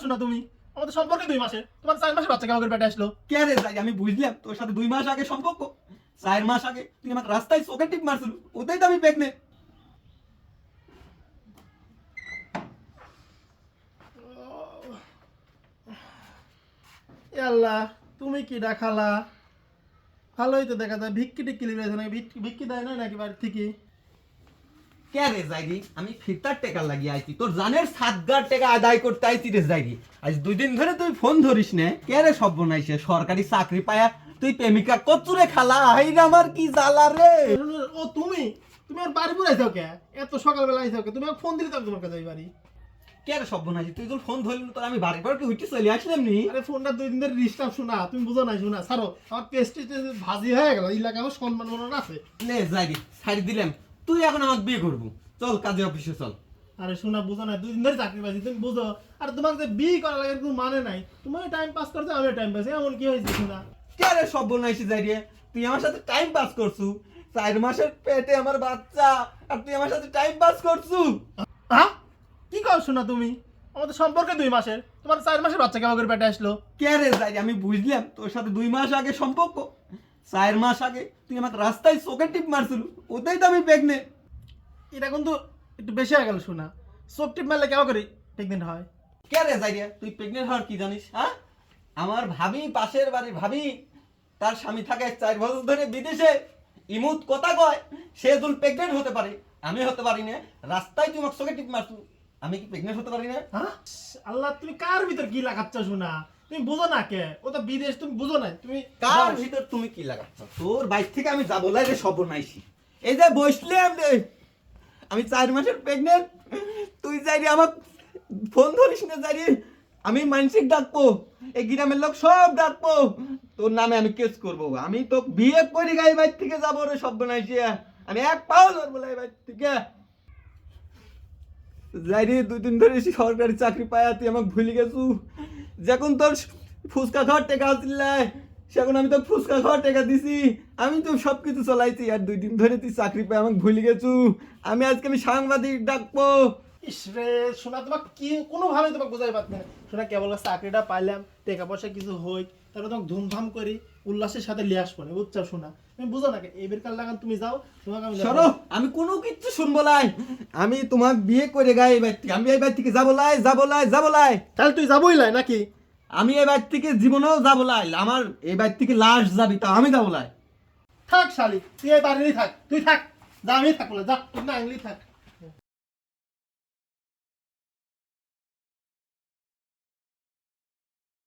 করছ না তুমি। আমাদের সম্পর্কে দুই মাসে। তোমার চার মাসে বাচ্চা কেমন পেটে আসলো। কে রে যাই আমি বুঝলাম তোর সাথে দুই মাস আগে সম্পর্ক। চার মাস আগে তুই আমার রাস্তায় চোখে টিপ মারছিল ওতেই তো আমি পেকনে আল্লাহ তুমি কি দেখালা ভালোই তো দেখা যায় ভিক্ষি নাকি? ভিক্ষি- ভিক্ষি দেয় না নাকি বাড়ি থেকে? কে রে যাইরি আমি ফিরতার টেকা লাগিয়ে আইছি তোর জানের সাতগার টাকা আদায় করতে আইছি রে যাইরি আজ দুই দিন ধরে তুই ফোন ধরিস নে কে রে সব বনাইছে সরকারি চাকরি পায়া তুই প্রেমিকা কচুরে খালা হাই আমার কি জ্বালা রে ও তুমি তুমি আর বাড়ি থাও কে এত সকালবেলা আইসাও কে তুমি ফোন দিলে তো আমি তোমার কাছে বাড়ি কে রে সব বনাইছি তুই যখন ফোন ধরলি না, তোর আমি বাড়ি বাড়ি উঠে চলে আসলাম নি আরে ফোনটা দুই দিন ধরে ডিস্টার্ব শোনা তুমি বুঝো না শোনা ছাড়ো আমার পেস্টি ভাজি হয়ে গেল এলাকা আমার সম্মান মনে আছে নে যাইরি ছাড়ি দিলাম তুই এখন আমাকে বিয়ে করব। চল কাজে অফিসে চল। আরে শোনা বুঝো না দুই দিন ধরে চাকরি পাইছি তুমি বুঝো। আর তোমাকে যে বিয়ে করা লাগে কোনো মানে নাই। তুমি টাইম পাস করছ আমি টাইম পাস এমন কি হয়েছে শোনা? কে রে সব বনাইছি যাই রে? তুই আমার সাথে টাইম পাস করছু? চার মাসের পেটে আমার বাচ্চা আর তুই আমার সাথে টাইম পাস করছু? হ্যাঁ কি কর শোনা তুমি? আমাদের সম্পর্কে দুই মাসের। তোমার চার মাসের বাচ্চা কেমন করে পেটে আসলো? কে রে যাই আমি বুঝলাম তোর সাথে দুই মাস আগে সম্পর্ক। চার মাস আগে তুই আমাকে রাস্তায় চোখে টিপ মারছিল ওতেই তো আমি পেগনে এটা কিন্তু একটু বেশি হয়ে গেল শোনা। চোখ টিপ মারলে কেমন করে? প্রেগনেন্ট হয়। কে রে যাই তুই প্রেগনেন্ট হওয়ার কি জানিস হ্যাঁ আমার ভাবি পাশের বাড়ির ভাবি তার স্বামী থাকে চার বছর ধরে বিদেশে। ইমুত কথা কয় সে দুল প্রেগনেন্ট হতে পারে আমি হতে পারি না। রাস্তায় তুই আমাকে চোখে টিপ মারছু আমি কি প্রেগনেন্ট হতে পারি না? হ্যাঁ আল্লাহ তুমি কার ভিতর কি লাগাচ্ছ শোনা? তুমি বুঝো না কে? ও তো বিদেশ তুমি বুঝো না। তুমি কার ভিতর তুমি কি লাগাচ্ছ? তোর বাইক থেকে আমি যাব লাগে সব নাইছি এই যে বসলাম আমি চার মাসের প্রেগনেন্ট তুই যাইরি আমার ফোন ধরিস না যাইরি আমি মানসিক ডাকবো এই গ্রামের লোক সব ডাকবো তোর নামে আমি কেস করব। আমি তো বিয়ে করি গাই বাইর থেকে যাব রে সব নাইছি আমি এক পাও ধরবো লাই বাইর থেকে। যাইরি দুই দিন ধরে সরকারি চাকরি পায়া তুই আমাকে ভুলে গেছু। যখন তোর ফুচকা খাওয়ার টেকা আসলাই সেখন আমি তো ফুচকা খাওয়ার টাকা দিছি। আমি তো সব কিছু চলাইছি আর দুই দিন ধরে তুই চাকরি পাই আমাকে ভুলে গেছু। আমি আজকে আমি সাংবাদিক ডাকবো। ইসরে শোনা তোমাকে কি কোনোভাবে তোমাকে বোঝাই পারতে না। শোনা কেবল চাকরিটা পাইলাম, টাকা পয়সা কিছু হই। তারপর তোমাকে ধুমধাম করি উল্লাসের সাথে লিয়ে আসব না বুঝছ শোনা তুমি বুঝো না এবার কাল লাগান তুমি যাও তোমাকে আমি সরো আমি কোনো কিচ্ছু শুনব লাই। আমি তোমাকে বিয়ে করে গাই এই থেকে আমি এই বাড়ি থেকে যাব লাই যাব লাই যাব লাই। তাহলে তুই যাবোই লাই নাকি? আমি এই বাড়ি থেকে জীবনেও যাব লাই। আমার এই বাড়ি থেকে লাশ যাবি তা আমি যাব লাই। থাক শালি তুই এই বাড়িরই থাক তুই থাক যা আমি থাকব যা তুই না থাক।